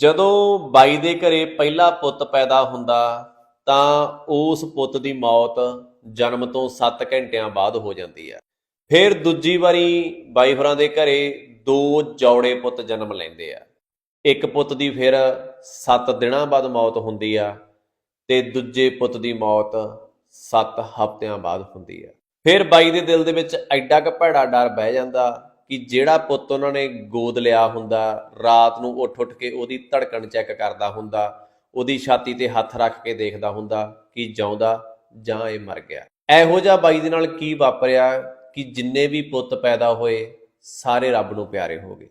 ਜਦੋਂ ਬਾਈ ਦੇ ਘਰੇ ਪਹਿਲਾ ਪੁੱਤ ਪੈਦਾ ਹੁੰਦਾ, ਤਾਂ ਉਸ ਪੁੱਤ ਦੀ ਮੌਤ ਜਨਮ ਤੋਂ 7 ਘੰਟਿਆਂ ਬਾਅਦ ਹੋ ਜਾਂਦੀ ਹੈ। ਫਿਰ ਦੂਜੀ ਵਾਰੀ ਬਾਈ ਹੋਰਾਂ ਦੇ ਘਰੇ ਦੋ ਜੌੜੇ ਪੁੱਤ ਜਨਮ ਲੈਂਦੇ ਆ। ਇੱਕ ਪੁੱਤ ਦੀ ਫਿਰ 7 ਦਿਨਾਂ ਬਾਅਦ ਮੌਤ ਹੁੰਦੀ ਆ ਤੇ ਦੂਜੇ ਪੁੱਤ ਦੀ ਮੌਤ 7 ਹਫ਼ਤਿਆਂ ਬਾਅਦ ਹੁੰਦੀ ਆ। ਫਿਰ ਬਾਈ ਦੇ ਦਿਲ ਦੇ ਵਿੱਚ ਐਡਾ ਕੁ ਭੈੜਾ ਡਰ ਬਹਿ ਜਾਂਦਾ ਕਿ ਜਿਹੜਾ ਪੁੱਤ ਉਹਨਾਂ ਨੇ ਗੋਦ ਲਿਆ ਹੁੰਦਾ, ਰਾਤ ਨੂੰ ਉੱਠ ਉੱਠ ਕੇ ਉਹਦੀ ਧੜਕਣ ਚੈੱਕ ਕਰਦਾ ਹੁੰਦਾ, ਉਹਦੀ ਛਾਤੀ ਤੇ ਹੱਥ ਰੱਖ ਕੇ ਦੇਖਦਾ ਹੁੰਦਾ ਕਿ ਜਿਉਂਦਾ ਜਾਂ ਇਹ ਮਰ ਗਿਆ। ਇਹੋ ਜਿਹਾ ਬਾਈ ਦੇ ਨਾਲ ਕੀ ਵਾਪਰਿਆ ਕਿ ਜਿੰਨੇ ਵੀ ਪੁੱਤ ਪੈਦਾ ਹੋਏ, ਸਾਰੇ ਰੱਬ ਨੂੰ ਪਿਆਰੇ ਹੋ ਗਏ।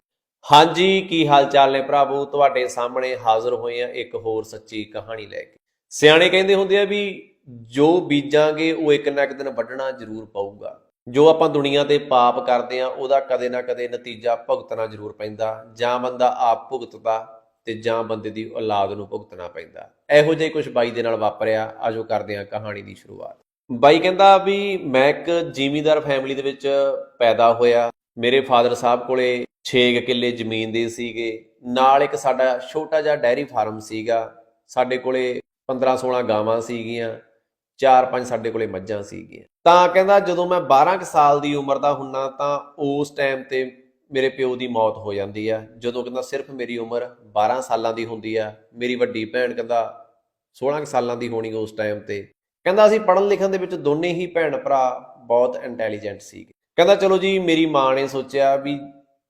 ਹਾਂਜੀ, ਕੀ ਹਾਲ ਚਾਲ ਨੇ ਭਰਾਵੋ? ਤੁਹਾਡੇ ਸਾਹਮਣੇ ਹਾਜ਼ਰ ਹੋਏ ਆ ਇੱਕ ਹੋਰ ਸੱਚੀ ਕਹਾਣੀ ਲੈ ਕੇ। ਸਿਆਣੇ ਕਹਿੰਦੇ ਹੁੰਦੇ ਆ ਵੀ ਜੋ ਬੀਜਾਂਗੇ, ਉਹ ਇੱਕ ਨਾ ਇੱਕ ਦਿਨ ਵੱਢਣਾ ਜ਼ਰੂਰ ਪਊਗਾ। ਜੋ ਆਪਾਂ ਦੁਨੀਆ ਤੇ ਪਾਪ ਕਰਦੇ ਆ ਉਹਦਾ ਕਦੇ ਨਾ ਕਦੇ ਨਤੀਜਾ ਭੁਗਤਣਾ ਜ਼ਰੂਰ ਪੈਂਦਾ। ਜਾਂ ਬੰਦਾ ਆਪ ਭੁਗਤਦਾ ਤੇ ਜਾਂ ਬੰਦੇ ਦੀ ਔਲਾਦ ਨੂੰ ਭੁਗਤਣਾ ਪੈਂਦਾ। ਇਹੋ ਜਿਹਾ ਕੁਝ ਬਾਈ ਦੇ ਨਾਲ ਵਾਪਰਿਆ। ਆਜੋ ਕਰਦੇ ਆ ਕਹਾਣੀ ਦੀ ਸ਼ੁਰੂਆਤ। ਬਾਈ ਕਹਿੰਦਾ ਵੀ ਮੈਂ ਇੱਕ ਜ਼ਿਮੀਂਦਾਰ ਫੈਮਿਲੀ ਦੇ ਵਿੱਚ ਪੈਦਾ ਹੋਇਆ। ਮੇਰੇ ਫਾਦਰ ਸਾਹਿਬ ਕੋਲੇ 6 ਕਿੱਲੇ ਜ਼ਮੀਨ ਦੇ ਸੀਗੇ। ਨਾਲ ਇੱਕ ਸਾਡਾ ਛੋਟਾ ਜਿਹਾ ਡੈਰੀ ਫਾਰਮ ਸੀਗਾ। ਸਾਡੇ ਕੋਲੇ 15 16 ਗਾਵਾਂ ਸੀਗੀਆਂ। ਚਾਰ ਪੰਜ ਸਾਡੇ ਕੋਲੇ ਮੱਝਾਂ ਸੀਗੀਆਂ। ਤਾਂ ਕਹਿੰਦਾ ਜਦੋਂ ਮੈਂ 12 ਕੁ ਸਾਲ ਦੀ ਉਮਰ ਦਾ ਹੁੰਨਾ ਤਾਂ ਉਸ ਟਾਈਮ ਤੇ ਮੇਰੇ ਪਿਓ ਦੀ ਮੌਤ ਹੋ ਜਾਂਦੀ ਆ। ਜਦੋਂ ਕਹਿੰਦਾ ਸਿਰਫ ਮੇਰੀ ਉਮਰ 12 ਸਾਲਾਂ ਦੀ ਹੁੰਦੀ ਆ, ਮੇਰੀ ਵੱਡੀ ਭੈਣ ਕਹਿੰਦਾ 16 ਕੁ ਸਾਲਾਂ ਦੀ ਹੋਣੀ ਉਸ ਟਾਈਮ ਤੇ। ਕਹਿੰਦਾ ਅਸੀਂ ਪੜ੍ਹਨ ਲਿਖਣ ਦੇ ਵਿੱਚ ਦੋਨੇ ਹੀ ਭੈਣ ਭਰਾ ਬਹੁਤ ਇੰਟੈਲੀਜੈਂਟ ਸੀ ਕਹਿੰਦਾ ਚਲੋ ਜੀ, ਮੇਰੀ ਮਾਂ ਨੇ ਸੋਚਿਆ ਵੀ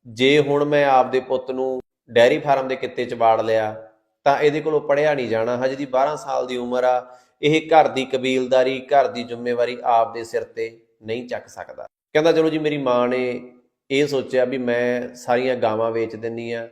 ਜੇ ਹੁਣ ਮੈਂ ਆਪਦੇ ਪੁੱਤ ਨੂੰ ਡੈਰੀ ਫਾਰਮ ਦੇ ਕਿੱਤੇ 'ਚ ਵਾੜ ਲਿਆ, ਤਾਂ ਇਹਦੇ ਕੋਲੋਂ ਪੜਿਆ ਨਹੀਂ ਜਾਣਾ। ਹਜੇ ਦੀ 12 ਸਾਲ ਦੀ ਉਮਰ ਆ ਇਹ ਘਰ ਦੀ ਕਬੀਲਦਾਰੀ, ਘਰ ਦੀ ਜ਼ਿੰਮੇਵਾਰੀ ਆਪ ਦੇ ਸਿਰ ਤੇ ਨਹੀਂ ਚੱਕ ਸਕਦਾ। ਕਹਿੰਦਾ, ਚਲੋ ਜੀ, ਮੇਰੀ ਮਾਂ ਨੇ ਇਹ ਸੋਚਿਆ ਵੀ ਮੈਂ ਸਾਰੀਆਂ ਗਾਵਾਂ ਵੇਚ ਦਿੰਨੀ ਆ।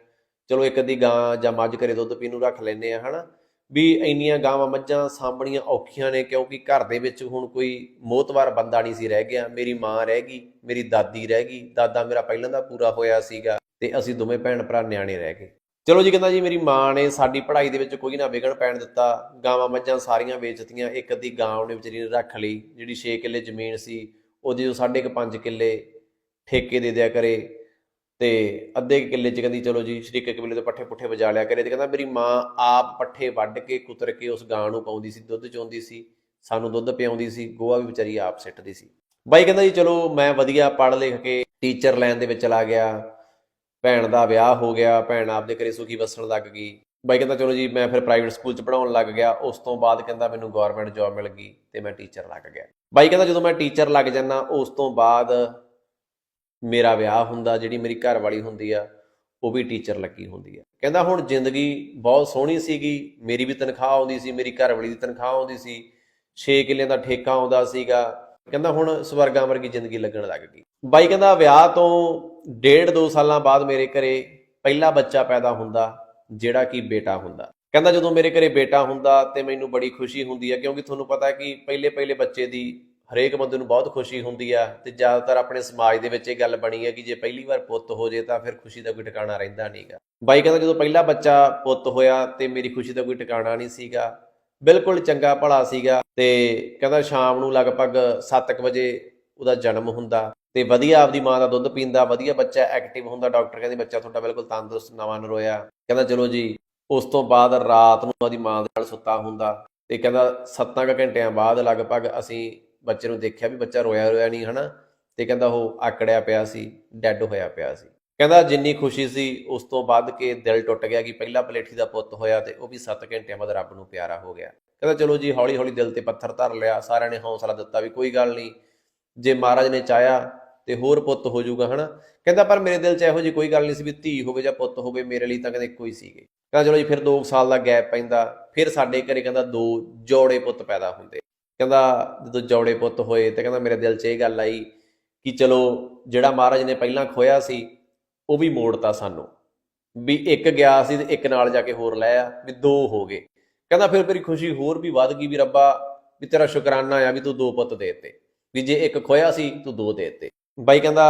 ਚਲੋ ਇੱਕ ਅੱਧੀ ਗਾਂ ਜਾਂ ਮੱਝ ਘਰੇ ਦੁੱਧ ਪੀਣ ਨੂੰ ਰੱਖ ਲੈਨੇ ਆ, ਹਨਾ? ਵੀ ਇੰਨੀਆਂ ਗਾਵਾਂ, ਮੱਝਾਂ ਸਾਂਭਣੀਆਂ ਔਖੀਆਂ ਨੇ ਕਿਉਂਕਿ ਘਰ ਦੇ ਵਿੱਚ ਹੁਣ ਕੋਈ ਮੋਤਵਾਰ ਬੰਦਾ ਨਹੀਂ ਸੀ ਰਹਿ ਗਿਆ। ਮੇਰੀ ਮਾਂ ਰਹਿ ਗਈ, ਮੇਰੀ ਦਾਦੀ ਰਹਿ ਗਈ, ਦਾਦਾ ਮੇਰਾ ਪਹਿਲਾਂ ਦਾ ਪੂਰਾ ਹੋਇਆ ਸੀਗਾ ਤੇ ਅਸੀਂ ਦੋਵੇਂ ਭੈਣ ਭਰਾ ਨਿਆਣੇ ਰਹਿ ਗਏ। ਚਲੋ ਜੀ ਕਹਿੰਦਾ ਜੀ, ਮੇਰੀ ਮਾਂ ਨੇ ਸਾਡੀ ਪੜ੍ਹਾਈ ਦੇ ਵਿੱਚ ਕੋਈ ਨਾ ਵਿਗੜ ਪੈਣ ਦਿੱਤਾ। ਗਾਵਾਂ ਮੱਝਾਂ ਸਾਰੀਆਂ ਵੇਚਤੀਆਂ, ਇੱਕ ਅੱਧੀ ਗਾਂ ਉਹਨੇ ਵਿਚਾਰੀ ਨੇ ਰੱਖ ਲਈ, ਜਿਹੜੀ 6 ਕਿੱਲੇ ਜ਼ਮੀਨ ਸੀ, ਉਹਦੇ ਜੋ ਸਾਢੇ ਕੁ 5 ਕਿੱਲੇ ਠੇਕੇ ਦੇ ਦਿਆ ਕਰੇ ਤੇ ਅੱਧੇ ਕਿੱਲੇ ਚ ਕਹਿੰਦੀ, ਚਲੋ ਜੀ ਸ਼ਰੀਕੇ ਕਬੀਲੇ ਤੋਂ ਪੱਠੇ ਪੁੱਠੇ ਵਜਾ ਲਿਆ ਕਰੇ ਤੇ ਕਹਿੰਦਾ, ਮੇਰੀ ਮਾਂ ਆਪ ਪੱਠੇ ਵੱਢ ਕੇ, ਕੁਤਰ ਕੇ ਉਸ ਗਾਂ ਨੂੰ ਪਾਉਂਦੀ ਸੀ, ਦੁੱਧ ਚੋਂਦੀ ਸੀ, ਸਾਨੂੰ ਦੁੱਧ ਪਿਆਉਂਦੀ ਸੀ, ਗੋਆ ਵੀ ਵਿਚਾਰੀ ਆਪ ਸਿੱਟਦੀ ਸੀ। ਬਾਈ ਕਹਿੰਦਾ ਜੀ, ਚਲੋ ਮੈਂ ਵਧੀਆ ਪੜ੍ਹ ਲਿਖ ਕੇ ਟੀਚਰ ਲਾਈਨ ਦੇ ਵਿੱਚ ਚਲਾ ਗਿਆ। ਭੈਣ ਦਾ ਵਿਆਹ ਹੋ ਗਿਆ, ਭੈਣ ਆਪਦੇ ਘਰੇ ਸੁਖੀ ਵਸਣ ਲੱਗ ਗਈ। ਬਾਈ ਕਹਿੰਦਾ, ਚਲੋ ਜੀ, ਮੈਂ ਫਿਰ ਪ੍ਰਾਈਵੇਟ ਸਕੂਲ ਚ ਪੜਾਉਣ ਲੱਗ ਗਿਆ। ਉਸ ਤੋਂ ਬਾਅਦ ਕਹਿੰਦਾ, ਮੈਨੂੰ ਗਵਰਨਮੈਂਟ ਜੌਬ ਮਿਲ ਗਈ ਤੇ ਮੈਂ ਟੀਚਰ ਲੱਗ ਗਿਆ। ਬਾਈ ਕਹਿੰਦਾ, ਜਦੋਂ ਮੈਂ ਟੀਚਰ ਲੱਗ ਜਾਂਦਾ, ਉਸ ਤੋਂ ਬਾਅਦ ਮੇਰਾ ਵਿਆਹ ਹੁੰਦਾ, ਜਿਹੜੀ ਮੇਰੀ ਘਰ ਵਾਲੀ ਹੁੰਦੀ ਆ, ਉਹ ਵੀ ਟੀਚਰ ਲੱਗੀ ਹੁੰਦੀ ਆ। ਕਹਿੰਦਾ, ਹੁਣ ਜ਼ਿੰਦਗੀ ਬਹੁਤ ਸੋਹਣੀ ਸੀਗੀ। ਮੇਰੀ ਵੀ ਤਨਖਾਹ ਆਉਂਦੀ ਸੀ, ਮੇਰੀ ਘਰ ਵਾਲੀ ਦੀ ਤਨਖਾਹ ਆਉਂਦੀ ਸੀ। 6 ਕਿੱਲਿਆਂ ਦਾ ਠੇਕਾ ਆਉਂਦਾ ਸੀਗਾ। ਕਹਿੰਦਾ, ਹੁਣ ਸਵਰਗਾਂ ਵਰਗੀ ਜ਼ਿੰਦਗੀ ਲੱਗਣ ਲੱਗ ਗਈ। ਬਾਈ ਕਹਿੰਦਾ ਵਿਆਹ ਤੋਂ ਡੇਢ ਦੋ ਸਾਲਾਂ ਬਾਅਦ ਮੇਰੇ ਘਰੇ ਪਹਿਲਾ ਬੱਚਾ ਪੈਦਾ ਹੁੰਦਾ, ਜਿਹੜਾ ਕਿ ਬੇਟਾ ਹੁੰਦਾ। ਕਹਿੰਦਾ ਜਦੋਂ ਮੇਰੇ ਘਰੇ ਬੇਟਾ ਹੁੰਦਾ ਤੇ ਮੈਨੂੰ ਬੜੀ ਖੁਸ਼ੀ ਹੁੰਦੀ ਹੈ ਕਿਉਂਕਿ ਤੁਹਾਨੂੰ ਪਤਾ ਕਿ ਪਹਿਲੇ ਪਹਿਲੇ ਬੱਚੇ ਦੀ ਹਰੇਕ ਬੰਦੇ ਨੂੰ ਬਹੁਤ ਖੁਸ਼ੀ ਹੁੰਦੀ ਆ ਤੇ ਜ਼ਿਆਦਾਤਰ ਆਪਣੇ ਸਮਾਜ ਦੇ ਵਿੱਚ ਇਹ ਗੱਲ ਬਣੀ ਹੈ ਕਿ ਜੇ ਪਹਿਲੀ ਵਾਰ ਪੁੱਤ ਹੋ ਜੇ ਤਾਂ ਫਿਰ ਖੁਸ਼ੀ ਦਾ ਕੋਈ ਟਿਕਾਣਾ ਰਹਿੰਦਾ ਨਹੀਂਗਾ ਬਾਈ ਕਹਿੰਦਾ ਜਦੋਂ ਪਹਿਲਾ ਬੱਚਾ ਪੁੱਤ ਹੋਇਆ ਤੇ ਮੇਰੀ ਖੁਸ਼ੀ ਦਾ ਕੋਈ ਟਿਕਾਣਾ ਨਹੀਂ ਸੀਗਾ, ਬਿਲਕੁਲ ਚੰਗਾ ਭਲਾ ਸੀਗਾ ਤੇ ਕਹਿੰਦਾ ਸ਼ਾਮ ਨੂੰ ਲਗਭਗ 7:00 ਵਜੇ ਉਹਦਾ ਜਨਮ ਹੁੰਦਾ। ਤੇ ਵਧੀਆ ਆਪਦੀ ਮਾਂ ਦਾ ਦੁੱਧ ਪੀਂਦਾ, ਵਧੀਆ ਬੱਚਾ ਐਕਟਿਵ ਹੁੰਦਾ ਡਾਕਟਰ ਕਹਿੰਦੇ ਬੱਚਾ ਤੁਹਾਡਾ ਬਿਲਕੁਲ ਤੰਦਰੁਸਤ, ਨਵਾਂ ਨਰੋਇਆ। ਕਹਿੰਦਾ ਚਲੋ ਜੀ, ਉਸ ਤੋਂ ਬਾਅਦ ਰਾਤ ਨੂੰ ਉਹਦੀ ਮਾਂ ਦੇ ਨਾਲ ਸੁੱਤਾ ਹੁੰਦਾ ਤੇ ਕਹਿੰਦਾ 7 ਘੰਟਿਆਂ ਬਾਅਦ ਲਗਭਗ ਅਸੀਂ ਬੱਚੇ ਨੂੰ ਦੇਖਿਆ ਵੀ ਬੱਚਾ ਰੋਇਆ ਰੋਇਆ ਨਹੀਂ, ਹਨਾ? ਤੇ ਕਹਿੰਦਾ ਉਹ ਆਕੜਿਆ ਪਿਆ ਸੀ ਡੈੱਡ ਹੋਇਆ ਪਿਆ ਸੀ। ਕਹਿੰਦਾ ਜਿੰਨੀ ਖੁਸ਼ੀ ਸੀ, ਉਸ ਤੋਂ ਵੱਧ ਕੇ ਦਿਲ ਟੁੱਟ ਗਿਆ ਕਿ ਪਹਿਲਾ ਪਲੇਠੀ ਦਾ ਪੁੱਤ ਹੋਇਆ ਤੇ ਉਹ ਵੀ 7 ਘੰਟਿਆਂ ਬਾਅਦ ਰੱਬ ਨੂੰ ਪਿਆਰਾ ਹੋ ਗਿਆ। ਕਹਿੰਦਾ ਚਲੋ ਜੀ ਹੌਲੀ ਹੌਲੀ ਦਿਲ ਤੇ ਪੱਥਰ ਧਰ ਲਿਆ, ਸਾਰਿਆਂ ਨੇ ਹੌਸਲਾ ਦਿੱਤਾ ਵੀ ਕੋਈ ਗੱਲ ਨਹੀਂ। ਜੇ ਮਹਾਰਾਜ ਨੇ ਚਾਹਿਆ ਤੇ ਹੋਰ ਪੁੱਤ ਹੋ ਜਾਊਗਾ, ਹਨਾ? ਕਹਿੰਦਾ, ਪਰ ਮੇਰੇ ਦਿਲ 'ਚ ਇਹੋ ਜੀ ਕੋਈ ਗੱਲ ਨਹੀਂ ਸੀ ਵੀ ਧੀ ਹੋਵੇ ਜਾਂ ਪੁੱਤ ਹੋਵੇ, ਮੇਰੇ ਲਈ ਤਾਂ ਕਹਿੰਦੇ ਇੱਕੋ ਹੀ ਸੀਗੇ। ਕਹਿੰਦਾ, ਚਲੋ ਜੀ, ਫਿਰ 2 ਸਾਲ ਦਾ ਗੈਪ ਪੈਂਦਾ, ਫਿਰ ਸਾਡੇ ਘਰੇ ਕਹਿੰਦਾ ਦੋ ਜੋੜੇ ਪੁੱਤ ਪੈਦਾ ਹੁੰਦੇ। ਕਹਿੰਦਾ, ਜਦੋਂ ਜੋੜੇ ਪੁੱਤ ਹੋਏ ਤੇ ਕਹਿੰਦਾ, ਮੇਰੇ ਦਿਲ 'ਚ ਇਹ ਗੱਲ ਆਈ ਕਿ ਚਲੋ, ਜਿਹੜਾ ਮਹਾਰਾਜ ਨੇ ਪਹਿਲਾਂ ਖੋਇਆ ਸੀ, ਉਹ ਵੀ ਮੋੜਤਾ ਸਾਨੂੰ। ਵੀ ਇੱਕ ਗਿਆ ਸੀ ਤੇ ਇੱਕ ਨਾਲ ਜਾ ਕੇ ਹੋਰ ਲੈ ਆ, ਵੀ ਦੋ ਹੋ ਗਏ। ਕਹਿੰਦਾ, ਫਿਰ ਮੇਰੀ ਖੁਸ਼ੀ ਹੋਰ ਵੀ ਵੱਧ ਗਈ ਵੀ ਰੱਬਾ, ਵੀ ਤੇਰਾ ਸ਼ੁਕਰਾਨਾ ਆ ਵੀ ਤੂੰ ਦੋ ਪੁੱਤ ਦੇ ਦੇਤੇ। ਵੀ ਜੇ ਇੱਕ ਖੋਇਆ ਸੀ, ਤੂੰ ਦੋ ਦੇ ਦੇਤੇ। ਬਾਈ ਕਹਿੰਦਾ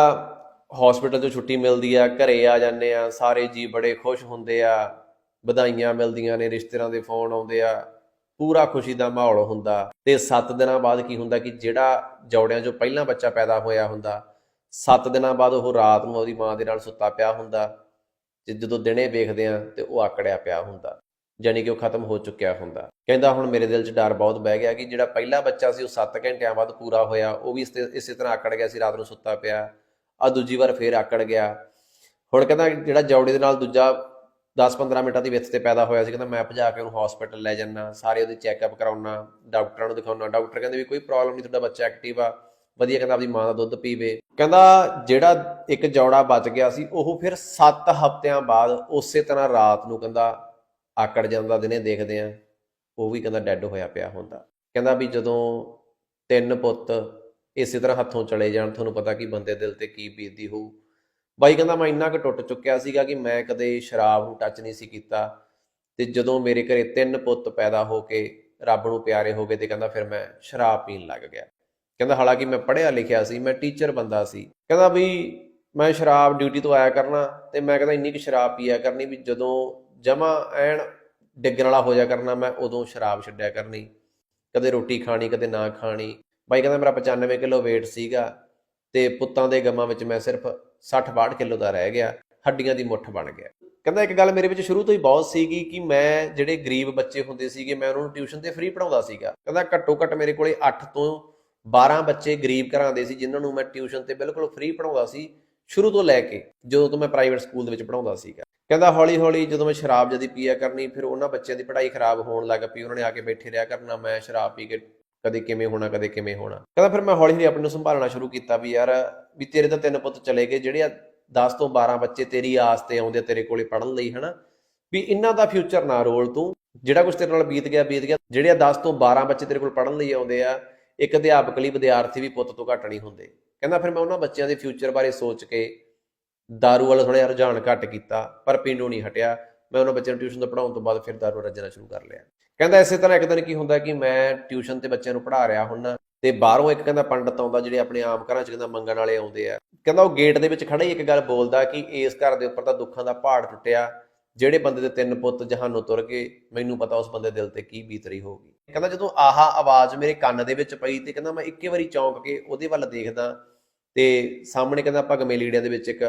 ਹਸਪੀਟਲ ਤੋਂ ਛੁੱਟੀ ਮਿਲਦੀ ਆ, ਘਰੇ ਆ ਜਾਂਦੇ ਆ, ਸਾਰੇ ਜੀ ਬੜੇ ਖੁਸ਼ ਹੁੰਦੇ ਆ, ਵਧਾਈਆਂ ਮਿਲਦੀਆਂ ਨੇ, ਰਿਸ਼ਤੇਦਾਰਾਂ ਦੇ ਫੋਨ ਆਉਂਦੇ ਆ, ਪੂਰਾ ਖੁਸ਼ੀ ਦਾ ਮਾਹੌਲ ਹੁੰਦਾ। ਤੇ 7 ਦਿਨਾਂ ਬਾਅਦ ਕੀ ਹੁੰਦਾ ਕਿ ਜਿਹੜਾ ਜੋੜਿਆਂ 'ਚੋਂ ਪਹਿਲਾਂ ਬੱਚਾ ਪੈਦਾ ਹੋਇਆ ਹੁੰਦਾ 7 ਦਿਨਾਂ ਬਾਅਦ ਉਹ ਰਾਤ ਨੂੰ ਉਹਦੀ ਮਾਂ ਦੇ ਨਾਲ ਸੁੱਤਾ ਪਿਆ ਹੁੰਦਾ, ਤੇ ਜਦੋਂ ਦਿਨੇ ਵੇਖਦੇ ਆ, ਤੇ ਉਹ ਆਕੜਿਆ ਪਿਆ ਹੁੰਦਾ। ਜਾਨੀ ਕਿ ਉਹ ਖਤਮ ਹੋ ਚੁੱਕਿਆ ਹੁੰਦਾ। ਕਹਿੰਦਾ ਹੁਣ ਮੇਰੇ ਦਿਲ 'ਚ ਡਰ ਬਹੁਤ ਬਹਿ ਗਿਆ ਕਿ ਜਿਹੜਾ ਪਹਿਲਾ ਬੱਚਾ ਸੀ ਉਹ 7 ਘੰਟਿਆਂ ਬਾਅਦ ਪੂਰਾ ਹੋਇਆ, ਉਹ ਵੀ ਇਸੇ ਇਸੇ ਤਰ੍ਹਾਂ ਆਕੜ ਗਿਆ ਸੀ, ਰਾਤ ਨੂੰ ਸੁੱਤਾ ਪਿਆ। ਆ ਦੂਜੀ ਵਾਰ ਫੇਰ ਆਕੜ ਗਿਆ। ਹੁਣ ਕਹਿੰਦਾ ਜਿਹੜਾ ਜੌੜੇ ਦੇ ਨਾਲ ਦੂਜਾ 10-15 ਮਿੰਟਾਂ ਦੀ ਵਿੱਥ ਤੇ ਪੈਦਾ ਹੋਇਆ ਸੀ, ਕਹਿੰਦਾ ਮੈਂ ਭਜਾ ਕੇ ਉਹਨੂੰ ਹਸਪੀਟਲ ਲੈ ਜਾਣਾ ਸਾਰੇ ਉਹਦੇ ਚੈੱਕਅਪ ਕਰਾਉਣਾ, ਡਾਕਟਰਾਂ ਨੂੰ ਦਿਖਾਉਣਾ। ਡਾਕਟਰ ਕਹਿੰਦੇ ਵੀ ਕੋਈ ਪ੍ਰੋਬਲਮ ਨਹੀਂ, ਤੁਹਾਡਾ ਬੱਚਾ ਐਕਟਿਵ ਆ, ਵਧੀਆ ਕਹਿੰਦਾ ਆਪਣੀ ਮਾਂ ਦਾ ਦੁੱਧ ਪੀਵੇ। ਕਹਿੰਦਾ ਜਿਹੜਾ ਇੱਕ ਜੌੜਾ ਬਚ ਗਿਆ ਸੀ, ਉਹ ਫਿਰ 7 ਹਫ਼ਤਿਆਂ ਬਾਅਦ ਉਸੇ ਤਰ੍ਹਾਂ ਰਾਤ ਨੂੰ ਕਹਿੰਦਾ ਆਕੜ ਜਾਂਦਾ ਦਿਨੇ ਦੇਖਦੇ ਆ, ਉਹ ਵੀ ਕਹਿੰਦਾ ਡੈੱਡ ਹੋਇਆ ਪਿਆ ਹੁੰਦਾ। ਕਹਿੰਦਾ ਵੀ ਜਦੋਂ ਤਿੰਨ ਪੁੱਤ ਇਸੇ ਤਰ੍ਹਾਂ ਹੱਥੋਂ ਚਲੇ ਜਾਣ, ਤੁਹਾਨੂੰ ਪਤਾ ਕਿ ਬੰਦੇ ਦਿਲ ਤੇ ਕੀ ਬੀਤਦੀ ਹੋਊ। ਬਾਈ ਕਹਿੰਦਾ, ਮੈਂ ਇੰਨਾ ਕੁ ਟੁੱਟ ਚੁੱਕਿਆ ਸੀਗਾ ਕਿ ਮੈਂ ਕਦੇ ਸ਼ਰਾਬ ਨੂੰ ਟੱਚ ਨਹੀਂ ਸੀ ਕੀਤਾ ਤੇ ਜਦੋਂ ਮੇਰੇ ਘਰੇ ਤਿੰਨ ਪੁੱਤ ਪੈਦਾ ਹੋ ਕੇ ਰੱਬ ਨੂੰ ਪਿਆਰੇ ਹੋ ਗਏ ਤੇ ਕਹਿੰਦਾ ਫਿਰ ਮੈਂ ਸ਼ਰਾਬ ਪੀਣ ਲੱਗ ਗਿਆ। ਕਹਿੰਦਾ, ਹਾਲਾਂਕਿ ਮੈਂ ਪੜ੍ਹਿਆ ਲਿਖਿਆ ਸੀ, ਮੈਂ ਟੀਚਰ ਬੰਦਾ ਸੀ। ਕਹਿੰਦਾ, ਵੀ ਮੈਂ ਸ਼ਰਾਬ ਡਿਊਟੀ ਤੋਂ ਆਇਆ ਕਰਨਾ ਤੇ ਮੈਂ ਕਹਿੰਦਾ ਇੰਨੀ ਕੁ ਸ਼ਰਾਬ ਪੀਆ ਕਰਨੀ ਵੀ ਜਦੋਂ ਜਮਾ ਐਨ ਡਿੱਗਣ ਵਾਲਾ ਹੋ ਜਾ ਕਰਨਾ, ਮੈਂ ਉਦੋਂ ਸ਼ਰਾਬ ਛੱਡਿਆ ਕਰਨੀ, ਕਦੇ ਰੋਟੀ ਖਾਣੀ, ਕਦੇ ਨਾ ਖਾਣੀ। ਬਾਈ ਕਹਿੰਦਾ ਮੇਰਾ 95 ਕਿਲੋ weight ਸੀਗਾ ਤੇ ਪੁੱਤਾਂ ਦੇ ਗਮਾਂ ਵਿੱਚ ਮੈਂ ਸਿਰਫ 60-62 ਕਿਲੋ ਦਾ ਰਹਿ ਗਿਆ, ਹੱਡੀਆਂ ਦੀ ਮੁੱਠ ਬਣ ਗਿਆ। ਕਹਿੰਦਾ ਇੱਕ ਗੱਲ ਮੇਰੇ ਵਿੱਚ ਸ਼ੁਰੂ ਤੋਂ ਹੀ ਬਹੁਤ ਸੀਗੀ ਕਿ ਮੈਂ ਜਿਹੜੇ ਗਰੀਬ ਬੱਚੇ ਹੁੰਦੇ ਸੀਗੇ, ਮੈਂ ਉਹਨਾਂ ਨੂੰ ਟਿਊਸ਼ਨ ਤੇ ਫ੍ਰੀ ਪੜਾਉਂਦਾ ਸੀਗਾ। ਕਹਿੰਦਾ ਘੱਟੋ ਘੱਟ ਮੇਰੇ ਕੋਲੇ 8 ਤੋਂ 12 ਬੱਚੇ ਗਰੀਬ ਘਰਾਂ ਦੇ ਸੀ, ਜਿਨ੍ਹਾਂ ਨੂੰ ਮੈਂ ਟਿਊਸ਼ਨ ਤੇ ਬਿਲਕੁਲ ਫ੍ਰੀ ਪੜਾਉਂਦਾ ਸੀ ਸ਼ੁਰੂ ਤੋਂ ਲੈ ਕੇ, ਜਦੋਂ ਤੋਂ ਮੈਂ ਪ੍ਰਾਈਵੇਟ ਸਕੂਲ ਦੇ ਵਿੱਚ ਪੜਾਉਂਦਾ ਸੀਗਾ। ਕਹਿੰਦਾ ਹੌਲੀ ਹੌਲੀ ਜਦੋਂ ਮੈਂ ਸ਼ਰਾਬ ਜਦੀ ਪੀਆ ਕਰਨੀ, ਫਿਰ ਉਹਨਾਂ ਬੱਚਿਆਂ ਦੀ ਪੜ੍ਹਾਈ ਖਰਾਬ ਹੋਣ ਲੱਗ ਪਈ, ਉਹਨਾਂ ਨੇ ਆ ਕੇ ਬੈਠੇ ਰਿਹਾ ਕਰਨਾ, ਮੈਂ ਸ਼ਰਾਬ ਪੀ ਕੇ ਕਦੇ ਕਿਵੇਂ ਹੋਣਾ, ਕਦੇ ਕਿਵੇਂ ਹੋਣਾ। ਕਹਿੰਦਾ ਫਿਰ ਮੈਂ ਹੌਲੀ ਹੌਲੀ ਆਪਣੇ ਨੂੰ ਸੰਭਾਲਣਾ ਸ਼ੁਰੂ ਕੀਤਾ ਵੀ ਯਾਰ ਵੀ ਤੇਰੇ ਤਾਂ ਤਿੰਨ ਪੁੱਤ ਚਲੇ ਗਏ, ਜਿਹੜੇ ਆ 10 ਤੋਂ 12 ਬੱਚੇ ਤੇਰੀ ਆਸ ਤੇ ਆਉਂਦੇ ਆ, ਤੇਰੇ ਕੋਲੇ ਪੜਨ ਲਈ, ਹਨਾ? ਵੀ ਇਹਨਾਂ ਦਾ ਫਿਊਚਰ ਨਾ ਰੋਲ ਤੂੰ। ਜਿਹੜਾ ਕੁਝ ਤੇਰੇ ਨਾਲ ਬੀਤ ਗਿਆ ਬੀਤ ਗਿਆ। ਜਿਹੜੇ ਆ 10 ਤੋਂ 12 ਬੱਚੇ ਤੇਰੇ ਕੋਲ ਪੜਨ ਲਈ ਆਉਂਦੇ ਆ, ਇੱਕ ਅਧਿਆਪਕ ਲਈ ਵਿਦਿਆਰਥੀ ਵੀ ਪੁੱਤ ਤੋਂ ਘੱਟ ਨਹੀਂ ਹੁੰਦੇ। ਕਹਿੰਦਾ ਫਿਰ ਮੈਂ ਉਹਨਾਂ ਬੱਚਿਆਂ ਦੇ ਫਿਊਚਰ ਬਾਰੇ ਸੋਚ ਕੇ ਦਾਰੂ ਵਾਲਾ ਥੋੜਾ ਜਿਹਾ ਰੁਝਾਨ ਘੱਟ ਕੀਤਾ ਪਰ ਪੀਣੋਂ ਨਹੀਂ ਹਟਿਆ ਮੈਂ ਉਹਨਾਂ ਬੱਚਿਆਂ ਨੂੰ ਟਿਊਸ਼ਨ ਤੋਂ ਪੜਾਉਣ ਤੋਂ ਬਾਅਦ ਫਿਰ ਦਾਰੂ ਰੱਜਣਾ ਸ਼ੁਰੂ ਕਰ ਲਿਆ ਕਹਿੰਦਾ ਇਸੇ ਤਰ੍ਹਾਂ ਇੱਕ ਦਿਨ ਕੀ ਹੁੰਦਾ ਕਿ ਮੈਂ ਟਿਊਸ਼ਨ ਤੇ ਬੱਚਿਆਂ ਨੂੰ ਪੜ੍ਹਾ ਰਿਹਾ ਹੁੰਨਾ ਤੇ ਬਾਹਰੋਂ ਇੱਕ ਕਹਿੰਦਾ ਪੰਡਤ ਆਉਂਦਾ ਜਿਹੜੇ ਆਪਣੇ ਆਮ ਘਰਾਂ 'ਚ ਕਹਿੰਦਾ ਮੰਗਣ ਵਾਲੇ ਆਉਂਦੇ ਆ ਕਹਿੰਦਾ ਉਹ ਗੇਟ ਦੇ ਵਿੱਚ ਖੜਾ ਹੀ ਇੱਕ ਗੱਲ ਬੋਲਦਾ ਕਿ ਇਸ ਘਰ ਦੇ ਉੱਪਰ ਤਾਂ ਦੁੱਖਾਂ ਦਾ ਪਹਾੜ ਟੁੱਟਿਆ ਜਿਹੜੇ ਬੰਦੇ ਦੇ ਤਿੰਨ ਪੁੱਤ ਜਹਾਨੋਂ ਤੁਰ ਗਏ ਮੈਨੂੰ ਪਤਾ ਉਸ ਬੰਦੇ ਦਿਲ ਤੇ ਕੀ ਬੀਤਰੀ ਹੋਊਗੀ ਕਹਿੰਦਾ ਜਦੋਂ ਆਹਾ ਆਵਾਜ਼ ਮੇਰੇ ਕੰਨ ਦੇ ਵਿੱਚ ਪਈ ਤੇ ਕਹਿੰਦਾ ਮੈਂ ਇੱਕੇ ਵਾਰੀ ਚੌਂਕ ਕੇ ਉਹਦੇ ਵੱਲ ਦੇਖਦਾ ਤੇ ਸਾਹਮਣੇ ਕਹਿੰਦਾ ਭਗਮੇ ਲੀੜਿਆਂ ਦੇ ਵਿੱਚ ਇੱਕ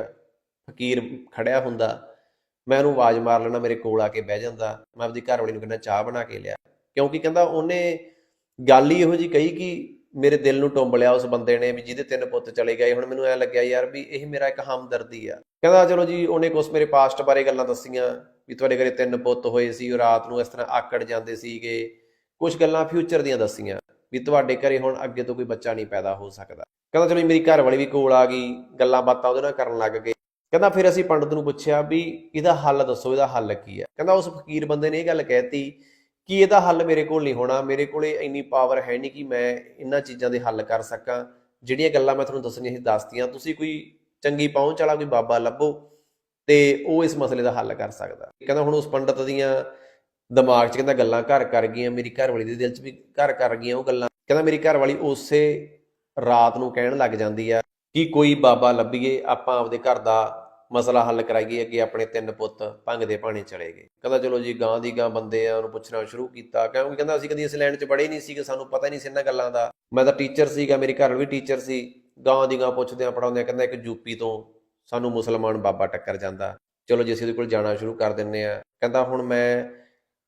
ਫਕੀਰ ਖੜਿਆ ਹੁੰਦਾ, ਮੈਂ ਉਹਨੂੰ ਆਵਾਜ਼ ਮਾਰ ਲੈਣਾ ਮੇਰੇ ਕੋਲ ਆ ਕੇ ਬਹਿ ਜਾਂਦਾ, ਮੈਂ ਆਪਦੀ ਘਰ ਵਾਲੀ ਨੂੰ ਕਹਿੰਦਾ ਚਾਹ ਬਣਾ ਕੇ ਲਿਆ। ਕਿਉਂਕਿ ਕਹਿੰਦਾ ਉਹਨੇ ਗੱਲ ਹੀ ਇਹੋ ਜੀ ਕਹੀ ਕਿ ਮੇਰੇ ਦਿਲ ਨੂੰ ਟੁੰਬ ਲਿਆ ਉਸ ਬੰਦੇ ਨੇ ਵੀ ਜਿਹਦੇ ਤਿੰਨ ਪੁੱਤ ਚਲੇ ਗਏ। ਹੁਣ ਮੈਨੂੰ ਐ ਲੱਗਿਆ ਯਾਰ ਵੀ ਇਹ ਮੇਰਾ ਇੱਕ ਹਮਦਰਦੀ ਆ। ਕਹਿੰਦਾ ਚਲੋ ਜੀ, ਉਹਨੇ ਕੁਛ ਮੇਰੇ ਪਾਸਟ ਬਾਰੇ ਗੱਲਾਂ ਦੱਸੀਆਂ ਵੀ ਤੁਹਾਡੇ ਘਰੇ ਤਿੰਨ ਪੁੱਤ ਹੋਏ ਸੀ, ਉਹ ਰਾਤ ਨੂੰ ਇਸ ਤਰ੍ਹਾਂ ਆਕੜ ਜਾਂਦੇ ਸੀਗੇ। ਕੁਝ ਗੱਲਾਂ ਫਿਊਚਰ ਦੀਆਂ ਦੱਸੀਆਂ ਵੀ ਤੁਹਾਡੇ ਘਰੇ ਹੁਣ ਅੱਗੇ ਤੋਂ ਕੋਈ ਬੱਚਾ ਨਹੀਂ ਪੈਦਾ ਹੋ ਸਕਦਾ। ਕਹਿੰਦਾ ਚਲੋ ਜੀ, ਮੇਰੀ ਘਰ ਵਾਲੀ ਵੀ ਕੋਲ ਆ ਗਈ, ਗੱਲਾਂ ਬਾਤਾਂ ਉਹਦੇ ਨਾਲ ਕਰਨ ਲੱਗ ਗਏ। ਕਹਿੰਦਾ ਫਿਰ ਅਸੀਂ ਪੰਡਤ ਨੂੰ ਪੁੱਛਿਆ ਵੀ ਇਹਦਾ ਹੱਲ ਦੱਸੋ, ਇਹਦਾ ਹੱਲ ਕੀ ਹੈ? ਕਹਿੰਦਾ ਉਸ ਫਕੀਰ ਬੰਦੇ ਨੇ ਇਹ ਗੱਲ ਕਹਿਤੀ ਕਿ ਇਹਦਾ ਹੱਲ ਮੇਰੇ ਕੋਲ ਨਹੀਂ ਹੋਣਾ, ਮੇਰੇ ਕੋਲੇ ਇੰਨੀ ਪਾਵਰ ਹੈ ਨਹੀਂ ਕਿ ਮੈਂ ਇਹਨਾਂ ਚੀਜ਼ਾਂ ਦੇ ਹੱਲ ਕਰ ਸਕਾਂ। ਜਿਹੜੀਆਂ ਗੱਲਾਂ ਮੈਂ ਤੁਹਾਨੂੰ ਦੱਸਣੀਆਂ ਸੀ, ਦੱਸਤੀਆਂ। ਤੁਸੀਂ ਕੋਈ ਚੰਗੀ ਪਹੁੰਚ ਵਾਲਾ ਕੋਈ ਬਾਬਾ ਲੱਭੋ ਤੇ ਉਹ ਇਸ ਮਸਲੇ ਦਾ ਹੱਲ ਕਰ ਸਕਦਾ। ਕਹਿੰਦਾ ਹੁਣ ਉਸ ਪੰਡਤ ਦੀਆਂ ਦਿਮਾਗ 'ਚ ਕਹਿੰਦਾ ਗੱਲਾਂ ਘਰ ਕਰ ਗਈਆਂ, ਮੇਰੀ ਘਰ ਵਾਲੀ ਦੇ ਦਿਲ 'ਚ ਵੀ ਘਰ ਕਰ ਗਈਆਂ ਉਹ ਗੱਲਾਂ। ਕਹਿੰਦਾ ਮੇਰੀ ਘਰ ਵਾਲੀ ਉਸੇ ਰਾਤ ਨੂੰ ਕਹਿਣ ਲੱਗ ਜਾਂਦੀ ਆ ਕਿ ਕੋਈ ਬਾਬਾ ਲੱਭੀਏ, ਆਪਾਂ ਆਪਦੇ ਘਰ ਦਾ ਮਸਲਾ ਹੱਲ ਕਰਾਈਏ, ਅੱਗੇ ਆਪਣੇ ਤਿੰਨ ਪੁੱਤ ਭੰਗ ਦੇ ਪਾਣੀ ਚਲੇ ਗਏ। ਕਹਿੰਦਾ, ਚਲੋ ਜੀ, ਗਾਂ ਦੀ ਗਾਂ ਬੰਦੇ ਆ, ਉਹਨੂੰ ਪੁੱਛਣਾ ਸ਼ੁਰੂ ਕੀਤਾ। ਕਿਉਂਕਿ ਕਹਿੰਦਾ, ਅਸੀਂ ਕਦੀ ਇਸ ਲੈਣ 'ਚ ਬੜੇ ਨਹੀਂ ਸੀਗੇ, ਸਾਨੂੰ ਪਤਾ ਹੀ ਨਹੀਂ ਸੀ ਇਹਨਾਂ ਗੱਲਾਂ ਦਾ। ਮੈਂ ਤਾਂ ਟੀਚਰ ਸੀਗਾ, ਮੇਰੀ ਘਰ ਵੀ ਟੀਚਰ ਸੀ। ਗਾਂ ਦੀ ਗਾਂ ਪੁੱਛਦੇ ਆ ਪੜਾਉਂਦੇ ਆ, ਕਹਿੰਦਾ, ਇੱਕ ਯੂਪੀ ਤੋਂ ਸਾਨੂੰ ਮੁਸਲਮਾਨ ਬਾਬਾ ਟੱਕਰ ਜਾਂਦਾ। ਚਲੋ ਜੀ, ਅਸੀਂ ਉਹਦੇ ਕੋਲ ਜਾਣਾ ਸ਼ੁਰੂ ਕਰ ਦਿੰਨੇ ਆ। ਕਹਿੰਦਾ, ਹੁਣ ਮੈਂ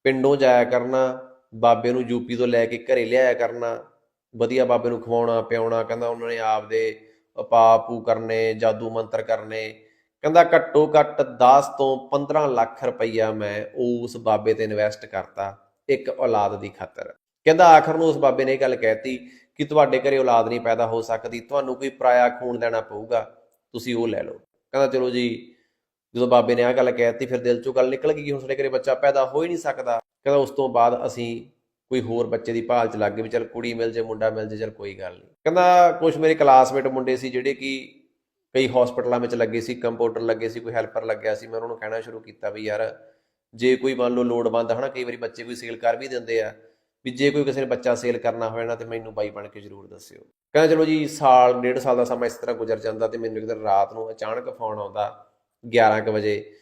ਪਿੰਡੋਂ ਜਾਇਆ ਕਰਨਾ, ਬਾਬੇ ਨੂੰ ਯੂਪੀ ਤੋਂ ਲੈ ਕੇ ਘਰੇ ਲਿਆਇਆ ਕਰਨਾ, ਵਧੀਆ ਬਾਬੇ ਨੂੰ ਖਵਾਉਣਾ, ਪਿਆਉਣਾ। ਕਹਿੰਦਾ, ਉਹਨਾਂ ਨੇ ਆਪਦੇ ਉਪਾਪੂ ਕਰਨੇ, ਜਾਦੂ ਮੰਤਰ ਕਰਨੇ ਕਹਿੰਦਾ ਘੱਟੋ ਘੱਟ 10 ਤੋਂ 15 ਲੱਖ ਰੁਪਈਆ ਮੈਂ ਉਸ ਬਾਬੇ ਤੇ ਇਨਵੈਸਟ ਕਰਤਾ ਇੱਕ ਔਲਾਦ ਦੀ ਖਾਤਰ। ਕਹਿੰਦਾ ਆਖਰ ਨੂੰ ਉਸ ਬਾਬੇ ਨੇ ਇਹ ਗੱਲ ਕਹਿਤੀ ਕਿ ਤੁਹਾਡੇ ਘਰੇ ਔਲਾਦ ਨਹੀਂ ਪੈਦਾ ਹੋ ਸਕਦੀ, ਤੁਹਾਨੂੰ ਕੋਈ ਪਰਾਇਆ ਖੂਨ ਦੇਣਾ ਪਊਗਾ, ਤੁਸੀਂ ਉਹ ਲੈ ਲਓ। ਕਹਿੰਦਾ ਚਲੋ ਜੀ, ਜਦੋਂ ਬਾਬੇ ਨੇ ਆਹ ਗੱਲ ਕਹਿਤੀ ਫਿਰ ਦਿਲ ਚੋਂ ਗੱਲ ਨਿਕਲ ਗਈ ਕਿ ਹੁਣ ਸਾਡੇ ਘਰੇ ਬੱਚਾ ਪੈਦਾ ਹੋ ਹੀ ਨਹੀਂ ਸਕਦਾ। ਕਹਿੰਦਾ ਉਸ ਤੋਂ ਬਾਅਦ ਅਸੀਂ ਕੋਈ ਹੋਰ ਬੱਚੇ ਦੀ ਭਾਲ ਚ ਲੱਗ ਗਏ ਵੀ ਚਲ ਕੁੜੀ ਮਿਲ ਜੇ, ਮੁੰਡਾ ਮਿਲ ਜੇ, ਚਲ ਕੋਈ ਗੱਲ ਨਹੀਂ। ਕਹਿੰਦਾ ਕੁਝ ਮੇਰੇ ਕਲਾਸਮੇਟ ਮੁੰਡੇ ਸੀ ਜਿਹੜੇ ਕਿ ਕਈ ਹਸਪੀਟਲਾਂ ਵਿੱਚ ਲੱਗੇ ਸੀ ਕੰਪਿਊਟਰ ਲੱਗੇ ਸੀ, ਕੋਈ ਹੈਲਪਰ ਲੱਗਿਆ ਸੀ, ਮੈਂ ਉਹਨਾਂ ਨੂੰ ਕਹਿਣਾ ਸ਼ੁਰੂ ਕੀਤਾ ਵੀ ਯਾਰ ਜੇ ਕੋਈ ਮੰਨ ਲਓ ਲੋੜਵੰਦ ਹਨਾ, ਕਈ ਵਾਰੀ ਬੱਚੇ ਕੋਈ ਸੇਲ ਕਰ ਵੀ ਦਿੰਦੇ ਆ, ਵੀ ਜੇ ਕੋਈ ਕਿਸੇ ਨੇ ਬੱਚਾ ਸੇਲ ਕਰਨਾ ਹੋਵੇ ਨਾ, ਤੇ ਮੈਨੂੰ ਬਾਈ ਬਣ ਕੇ ਜ਼ਰੂਰ ਦੱਸਿਓ। ਕਹਿੰਦਾ ਚਲੋ ਜੀ, ਸਾਲ, ਡੇਢ ਸਾਲ ਦਾ ਸਮਾਂ ਇਸ ਤਰ੍ਹਾਂ ਗੁਜ਼ਰ ਜਾਂਦਾ ਤੇ ਮੈਨੂੰ ਇੱਕ ਦਿਨ ਰਾਤ ਨੂੰ ਅਚਾਨਕ ਫੋਨ ਆਉਂਦਾ 11 ਕੁ ਵਜੇ,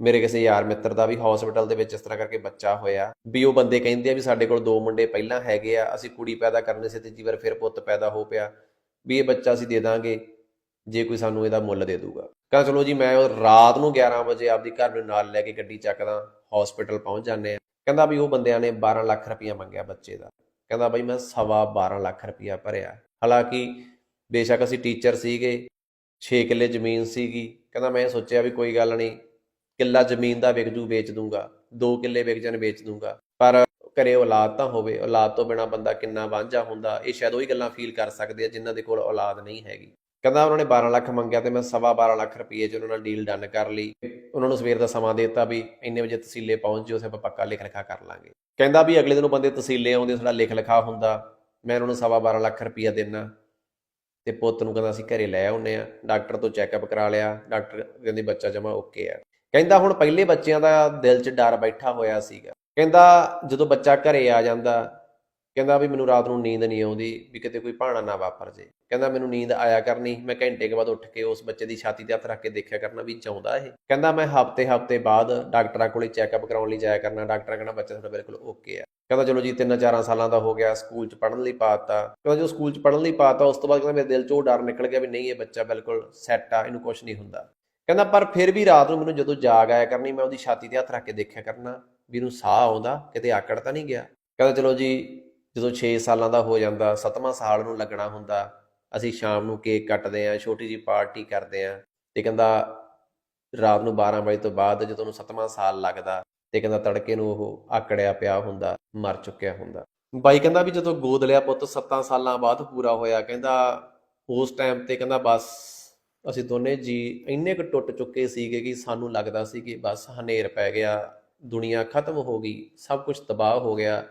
ਮੇਰੇ ਕਿਸੇ ਯਾਰ ਮਿੱਤਰ ਦਾ ਵੀ ਹਸਪੀਟਲ ਦੇ ਵਿੱਚ ਇਸ ਤਰ੍ਹਾਂ ਕਰਕੇ ਬੱਚਾ ਹੋਇਆ, ਵੀ ਉਹ ਬੰਦੇ ਕਹਿੰਦੇ ਆ ਵੀ ਸਾਡੇ ਕੋਲ ਦੋ ਮੁੰਡੇ ਪਹਿਲਾਂ ਹੈਗੇ ਆ, ਅਸੀਂ ਕੁੜੀ ਪੈਦਾ ਕਰਨੇ ਸੀ, ਤੀਜੀ ਵਾਰ ਫਿਰ ਪੁੱਤ ਪੈਦਾ ਹੋ ਪਿਆ, ਵੀ ਇਹ ਬੱਚਾ ਅਸੀਂ ਦੇ ਦਾਂਗੇ। ਜੇ ਕੋਈ ਸਾਨੂੰ ਇਹਦਾ ਮੁੱਲ ਦੇ ਦੂਗਾ। ਕਹਿੰਦਾ, ਚਲੋ ਜੀ, ਮੈਂ ਉਹ ਰਾਤ ਨੂੰ 11 ਵਜੇ ਆਪਦੀ ਘਰ ਨੂੰ ਨਾਲ ਲੈ ਕੇ ਗੱਡੀ ਚੱਕਦਾ ਹਸਪੀਟਲ ਪਹੁੰਚ ਜਾਂਦੇ ਆ ਕਹਿੰਦਾ ਵੀ ਉਹ ਬੰਦਿਆਂ ਨੇ 12 ਲੱਖ ਰੁਪਇਆ ਮੰਗਿਆ ਬੱਚੇ ਦਾ। ਕਹਿੰਦਾ, ਬਈ ਮੈਂ ਸਵਾ 12 ਲੱਖ ਰੁਪਇਆ ਭਰਿਆ। ਹਾਲਾਂਕਿ ਬੇਸ਼ੱਕ ਅਸੀਂ ਟੀਚਰ ਸੀਗੇ 6 ਕਿੱਲੇ ਜ਼ਮੀਨ ਸੀਗੀ। ਕਹਿੰਦਾ, ਮੈਂ ਸੋਚਿਆ ਵੀ ਕੋਈ ਗੱਲ ਨਹੀਂ, ਕਿੱਲਾ ਜ਼ਮੀਨ ਦਾ ਵਿਕ ਜੂ, ਵੇਚ ਦੂੰਗਾ। 2 ਕਿੱਲੇ ਵਿਕ ਜਾਣ, ਵੇਚ ਦੂੰਗਾ। ਪਰ ਘਰੇ ਔਲਾਦ ਤਾਂ ਹੋਵੇ, ਔਲਾਦ ਤੋਂ ਬਿਨਾ ਬੰਦਾ ਕਿੰਨਾ ਵਾਂਝਾ ਹੁੰਦਾ, ਇਹ ਸ਼ਾਇਦ ਉਹੀ ਗੱਲਾਂ ਫੀਲ ਕਰ ਸਕਦੇ ਆ ਜਿਨ੍ਹਾਂ ਦੇ ਕੋਲ ਔਲਾਦ ਨਹੀਂ ਹੈਗੀ। ਕਹਿੰਦਾ ਉਹਨਾਂ ਨੇ 12 ਲੱਖ ਮੰਗਿਆ ਤੇ ਮੈਂ ਸਵਾ 12 ਲੱਖ ਰੁਪਏ 'ਚ ਉਹਨਾਂ ਨਾਲ ਡੀਲ ਡਨ ਕਰ ਲਈ। ਉਹਨਾਂ ਨੂੰ ਸਵੇਰ ਦਾ ਸਮਾਂ ਦਿੱਤਾ ਵੀ ਇੰਨੇ ਵਜੇ ਤਸੀਲੇ ਪਹੁੰਚ ਜਿਓ ਉੱਥੇ ਆਪਾਂ ਪੱਕਾ ਲਿਖ ਲਿਖਾ ਕਰ ਲਾਂਗੇ। ਕਹਿੰਦਾ ਵੀ ਅਗਲੇ ਦਿਨ ਉਹ ਬੰਦੇ ਤਸੀਲੇ ਆਉਂਦੇ, ਸਾਡਾ ਲਿਖ ਲਿਖਾ ਹੁੰਦਾ, ਮੈਂ ਉਹਨਾਂ ਨੂੰ ਸਵਾ 12 ਲੱਖ ਰੁਪਈਆ ਦੇਣਾ ਤੇ ਪੁੱਤ ਨੂੰ ਕਹਿੰਦਾ, ਅਸੀਂ ਘਰੇ ਲੈ ਆਉਨੇ ਆ ਡਾਕਟਰ ਤੋਂ ਚੈੱਕਅਪ ਕਰਾ ਲਿਆ, ਡਾਕਟਰ ਕਹਿੰਦੇ ਬੱਚਾ ਜਮਾ ਓਕੇ ਆ ਕਹਿੰਦਾ ਹੁਣ ਪਹਿਲੇ ਬੱਚਿਆਂ ਦਾ ਦਿਲ 'ਚ ਡਰ ਬੈਠਾ ਹੋਇਆ ਸੀਗਾ। ਕਹਿੰਦਾ ਜਦੋਂ ਬੱਚਾ ਘਰੇ ਆ ਜਾਂਦਾ ਕਹਿੰਦਾ ਵੀ ਮੈਨੂੰ ਰਾਤ ਨੂੰ ਨੀਂਦ ਨਹੀਂ ਆਉਂਦੀ ਵੀ ਕਿਤੇ ਕੋਈ ਭਾਣਾ ਨਾ ਵਾਪਰ ਜੇ। ਕਹਿੰਦਾ ਮੈਨੂੰ ਨੀਂਦ ਆਇਆ ਕਰਨੀ, ਮੈਂ ਘੰਟੇ ਕੇ ਬਾਅਦ ਉੱਠ ਕੇ ਉਸ ਬੱਚੇ ਦੀ ਛਾਤੀ ਤੇ ਹੱਥ ਰੱਖ ਕੇ ਦੇਖਿਆ ਕਰਨਾ ਵੀ ਚਾਹੁੰਦਾ ਇਹ। ਕਹਿੰਦਾ ਮੈਂ ਹਫ਼ਤੇ ਹਫ਼ਤੇ ਬਾਅਦ ਡਾਕਟਰਾਂ ਕੋਲੇ ਚੈੱਕਅਪ ਕਰਾਉਣ ਲਈ ਜਾਇਆ ਕਰਨਾ, ਡਾਕਟਰਾਂ ਕਹਿੰਦਾ ਬੱਚਾ ਤੁਹਾਡਾ ਬਿਲਕੁਲ ਓਕੇ ਆ। ਕਹਿੰਦਾ ਚਲੋ ਜੀ, ਤਿੰਨ ਚਾਰਾਂ ਸਾਲਾਂ ਦਾ ਹੋ ਗਿਆ, ਸਕੂਲ 'ਚ ਪੜ੍ਹਨ ਲਈ ਪਾਤਾ ਕਹਿੰਦਾ ਜਦੋਂ ਸਕੂਲ 'ਚ ਪੜ੍ਹਨ ਲਈ ਪਾਤਾ ਉਸ ਤੋਂ ਬਾਅਦ ਕਹਿੰਦਾ ਮੇਰੇ ਦਿਲ ਚ ਉਹ ਡਰ ਨਿਕਲ ਗਿਆ ਵੀ ਨਹੀਂ ਇਹ ਬੱਚਾ ਬਿਲਕੁਲ ਸੈੱਟ ਆ, ਇਹਨੂੰ ਕੁਝ ਨਹੀਂ ਹੁੰਦਾ। ਕਹਿੰਦਾ ਪਰ ਫਿਰ ਵੀ ਰਾਤ ਨੂੰ ਮੈਨੂੰ ਜਦੋਂ ਜਾਗ ਆਇਆ ਕਰਨੀ, ਮੈਂ ਉਹਦੀ ਛਾਤੀ ਤੇ ਹੱਥ ਰੱਖ ਕੇ ਦੇਖਿਆ ਕਰਨਾ ਵੀ ਇਹਨੂੰ ਸਾਹ ਆਉਂਦਾ, ਕਿਤੇ ਆਕੜ ਤਾਂ ਨਹੀਂ ਗਿਆ। ਕਹਿੰਦਾ ਚਲੋ ਜੀ ਜਦੋਂ 6 ਸਾਲਾਂ ਦਾ ਹੋ ਜਾਂਦਾ 7ਵਾਂ ਸਾਲ ਨੂੰ ਲੱਗਣਾ ਹੁੰਦਾ, ਅਸੀਂ ਸ਼ਾਮ ਨੂੰ ਕੇਕ ਕੱਟਦੇ ਆਂ ਛੋਟੀ ਜੀ ਪਾਰਟੀ ਕਰਦੇ ਆਂ ਤੇ ਕਹਿੰਦਾ ਰਾਤ ਨੂੰ 12 ਵਜੇ ਤੋਂ ਬਾਅਦ ਜਦੋਂ ਉਹਨੂੰ 7ਵਾਂ ਸਾਲ ਲੱਗਦਾ ਤੇ ਕਹਿੰਦਾ ਤੜਕੇ ਨੂੰ ਉਹ ਆਕੜਿਆ ਪਿਆ ਹੁੰਦਾ, ਮਰ ਚੁੱਕਿਆ ਹੁੰਦਾ। ਬਾਈ ਕਹਿੰਦਾ ਵੀ ਜਦੋਂ ਗੋਦ ਲਿਆ ਪੁੱਤ 7 ਸਾਲਾਂ ਬਾਅਦ ਪੂਰਾ ਹੋਇਆ, ਕਹਿੰਦਾ ਉਸ ਟਾਈਮ ਤੇ ਕਹਿੰਦਾ ਬਸ ਅਸੀਂ ਦੋਨੇ ਜੀ ਇੰਨੇ ਕੁ ਟੁੱਟ ਚੁੱਕੇ ਸੀਗੇ ਕਿ ਸਾਨੂੰ ਲੱਗਦਾ ਸੀ ਕਿ ਬਸ ਹਨੇਰ ਪੈ ਗਿਆ, ਦੁਨੀਆ ਖਤਮ ਹੋ ਗਈ, ਸਭ ਕੁਝ ਤਬਾਹ ਹੋ ਗਿਆ।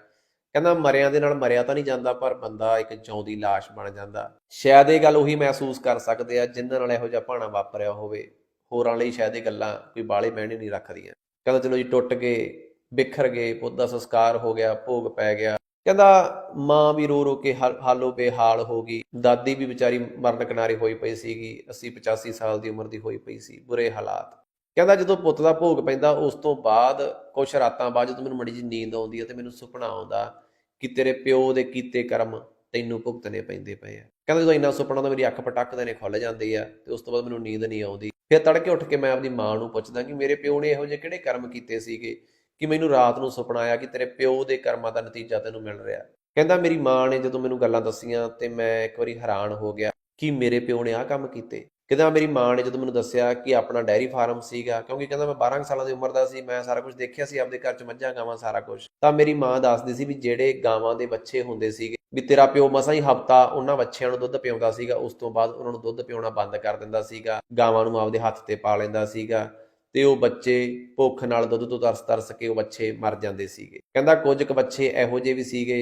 ਕਹਿੰਦਾ ਮਰਿਆਂ ਦੇ ਨਾਲ ਮਰਿਆ ਤਾਂ ਨਹੀਂ ਜਾਂਦਾ, ਪਰ ਬੰਦਾ ਇੱਕ ਜਿਉਂਦੀ ਲਾਸ਼ ਬਣ ਜਾਂਦਾ। ਸ਼ਾਇਦ ਇਹ ਗੱਲ ਉਹੀ ਮਹਿਸੂਸ ਕਰ ਸਕਦੇ ਆ, ਜਿਨ੍ਹਾਂ ਨਾਲ ਇਹੋ ਜਿਹਾ ਭਾਣਾ ਵਾਪਰਿਆ ਹੋਵੇ। ਹੋਰਾਂ ਲਈ ਸ਼ਾਇਦ ਇਹ ਗੱਲਾਂ ਕੋਈ ਬਾਲੇ ਮਹਿਣੇ ਨਹੀਂ ਰੱਖਦੀਆਂ। ਕਹਿੰਦਾ ਚਲੋ ਜੀ, ਟੁੱਟ ਗਏ, ਬਿਖਰ ਗਏ, ਪੁੱਤ ਦਾ ਸੰਸਕਾਰ ਹੋ ਗਿਆ, ਭੋਗ ਪੈ ਗਿਆ। ਕਹਿੰਦਾ ਮਾਂ ਵੀ ਰੋ ਰੋ ਕੇ ਹਾਲੋ ਬੇਹਾਲ ਹੋ ਗਈ। ਦਾਦੀ ਵੀ ਵਿਚਾਰੀ ਮਰਨ ਕਿਨਾਰੇ ਹੋਈ ਪਈ ਸੀਗੀ 80 85 ਸਾਲ ਦੀ ਉਮਰ ਦੀ ਹੋਈ ਪਈ ਸੀ, ਬੁਰੇ ਹਾਲਾਤ। ਕਹਿੰਦਾ ਜਦੋਂ ਪੁੱਤ ਦਾ ਭੋਗ ਪੈਂਦਾ, ਉਸ ਤੋਂ ਬਾਅਦ ਕੁਛ ਰਾਤਾਂ ਬਾਅਦ ਜਦੋਂ ਮੈਨੂੰ ਮੜੀ ਜੀ ਨੀਂਦ ਆਉਂਦੀ ਹੈ ਤੇ ਮੈਨੂੰ ਸੁਪਨਾ ਆਉਂਦਾ ਕਿ ਤੇਰੇ ਪਿਓ ਦੇ ਕੀਤੇ ਕਰਮ ਤੈਨੂੰ ਭੁਗਤਣੇ ਪੈਂਦੇ ਪਏ ਆ। ਕਹਿੰਦਾ ਜਦੋਂ ਇੰਨਾ ਸੁਪਨਾ ਆਉਂਦਾ ਮੇਰੀ ਅੱਖ ਪਟਕ ਨੇ, ਖੁੱਲ ਜਾਂਦੀ ਆ ਤੇ ਉਸ ਤੋਂ ਬਾਅਦ ਮੈਨੂੰ ਨੀਂਦ ਨਹੀਂ ਆਉਂਦੀ। ਫਿਰ ਤੜਕੇ ਉੱਠ ਕੇ ਮੈਂ ਆਪਣੀ ਮਾਂ ਨੂੰ ਪੁੱਛਦਾ ਕਿ ਮੇਰੇ ਪਿਓ ਨੇ ਇਹੋ ਜਿਹੇ ਕਿਹੜੇ ਕਰਮ ਕੀਤੇ ਸੀਗੇ ਕਿ ਮੈਨੂੰ ਰਾਤ ਨੂੰ ਸੁਪਨਾ ਆਇਆ ਕਿ ਤੇਰੇ ਪਿਓ ਦੇ ਕਰਮਾਂ ਦਾ ਨਤੀਜਾ ਤੈਨੂੰ ਮਿਲ ਰਿਹਾ। ਕਹਿੰਦਾ ਮੇਰੀ ਮਾਂ ਨੇ ਜਦੋਂ ਮੈਨੂੰ ਗੱਲਾਂ ਦੱਸੀਆਂ ਤੇ ਮੈਂ ਇੱਕ ਵਾਰੀ ਹੈਰਾਨ ਹੋ ਗਿਆ ਕਿ ਮੇਰੇ ਪਿਓ ਨੇ ਆਹ ਕੰਮ ਕੀਤੇ। ਕਹਿੰਦਾ ਮੇਰੀ ਮਾਂ ਨੇ ਜਦੋਂ ਮੈਨੂੰ ਦੱਸਿਆ ਕਿ ਆਪਣਾ ਡੈਰੀ ਫਾਰਮ ਸੀਗਾ, ਕਿਉਂਕਿ ਕਹਿੰਦਾ ਮੈਂ 12 ਸਾਲਾਂ ਦੀ ਉਮਰ ਦਾ ਸੀ, ਮੈਂ ਸਾਰਾ ਕੁਝ ਦੇਖਿਆ ਸੀ, ਆਪਦੇ ਘਰ 'ਚ ਮੱਝਾਂ ਗਾਵਾਂ ਸਾਰਾ ਕੁਝ ਤਾਂ ਮੇਰੀ ਮਾਂ ਦੱਸਦੀ ਸੀ ਵੀ ਜਿਹੜੇ ਗਾਵਾਂ ਦੇ ਬੱਚੇ ਹੁੰਦੇ ਸੀਗੇ, ਵੀ ਤੇਰਾ ਪਿਓ ਮਸਾਂ ਹੀ ਹਫਤਾ ਉਹਨਾਂ ਬੱਚਿਆਂ ਨੂੰ ਦੁੱਧ ਪਿਆਉਂਦਾ ਸੀਗਾ, ਉਸ ਤੋਂ ਬਾਅਦ ਉਹਨਾਂ ਨੂੰ ਦੁੱਧ ਪਿਆਉਣਾ ਬੰਦ ਕਰ ਦਿੰਦਾ ਸੀਗਾ, ਗਾਵਾਂ ਨੂੰ ਆਪਦੇ ਹੱਥ ਤੇ ਪਾ ਲੈਂਦਾ ਸੀਗਾ, ਤੇ ਉਹ ਬੱਚੇ ਭੁੱਖ ਨਾਲ ਦੁੱਧ ਤੋਂ ਤਰਸ ਤਰਸ ਕੇ ਉਹ ਬੱਚੇ ਮਰ ਜਾਂਦੇ ਸੀਗੇ। ਕਹਿੰਦਾ ਕੁਝ ਕੁ ਬੱਚੇ ਇਹੋ ਜਿਹੇ ਵੀ ਸੀਗੇ,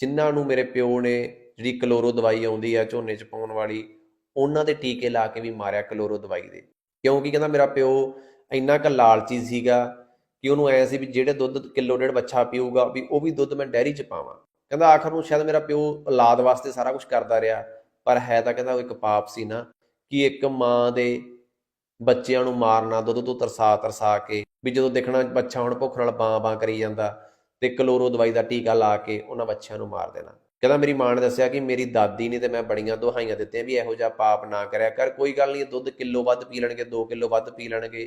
ਜਿਨ੍ਹਾਂ ਨੂੰ ਮੇਰੇ ਪਿਓ ਨੇ ਜਿਹੜੀ ਕਲੋਰੋ ਦਵਾਈ ਆਉਂਦੀ ਆ ਝੋਨੇ 'ਚ ਪਾਉਣ ਵਾਲੀ ਉਹਨਾਂ ਦੇ ਟੀਕੇ ਲਾ ਕੇ ਵੀ ਮਾਰਿਆ ਕਲੋਰੋ ਦਵਾਈ ਦੇ। ਕਿਉਂਕਿ ਕਹਿੰਦਾ ਮੇਰਾ ਪਿਓ ਇੰਨਾ ਕੁ ਲਾਲਚੀ ਸੀਗਾ ਕਿ ਉਹਨੂੰ ਐ ਸੀ ਵੀ ਜਿਹੜੇ ਦੁੱਧ ਕਿਲੋ ਡੇਢ ਬੱਚਾ ਪੀਊਗਾ ਵੀ ਉਹ ਵੀ ਦੁੱਧ ਮੈਂ ਡੈਰੀ 'ਚ ਪਾਵਾਂ। ਕਹਿੰਦਾ ਆਖਰ ਨੂੰ ਸ਼ਾਇਦ ਮੇਰਾ ਪਿਓ ਔਲਾਦ ਵਾਸਤੇ ਸਾਰਾ ਕੁਝ ਕਰਦਾ ਰਿਹਾ, ਪਰ ਹੈ ਤਾਂ ਕਹਿੰਦਾ ਉਹ ਇੱਕ ਪਾਪ ਸੀ ਨਾ ਕਿ ਇੱਕ ਮਾਂ ਦੇ ਬੱਚਿਆਂ ਨੂੰ ਮਾਰਨਾ, ਦੁੱਧ ਤੋਂ ਤਰਸਾ ਤਰਸਾ ਕੇ ਵੀ ਜਦੋਂ ਦੇਖਣਾ ਬੱਚਾ ਹੁਣ ਭੁੱਖ ਨਾਲ ਬਾਂ ਬਾਂ ਕਰੀ ਜਾਂਦਾ ਤੇ ਕਲੋਰੋ ਦਵਾਈ ਦਾ ਟੀਕਾ ਲਾ ਕੇ ਉਹਨਾਂ ਬੱਚਿਆਂ ਨੂੰ ਮਾਰ ਦੇਣਾ। ਕਹਿੰਦਾ ਮੇਰੀ ਮਾਂ ਨੇ ਦੱਸਿਆ ਕਿ ਮੇਰੀ ਦਾਦੀ ਨੇ ਤੇ ਮੈਂ ਬੜੀਆਂ ਦੁਹਾਈਆਂ ਦਿੱਤੀਆਂ ਵੀ ਇਹੋ ਜਿਹਾ ਪਾਪ ਨਾ ਕਰਿਆ ਕਰ। ਕੋਈ ਗੱਲ ਨਹੀਂ, ਦੁੱਧ ਕਿਲੋ ਵੱਧ ਪੀ ਲੈਣਗੇ 2 ਕਿਲੋ ਵੱਧ ਪੀ ਲੈਣਗੇ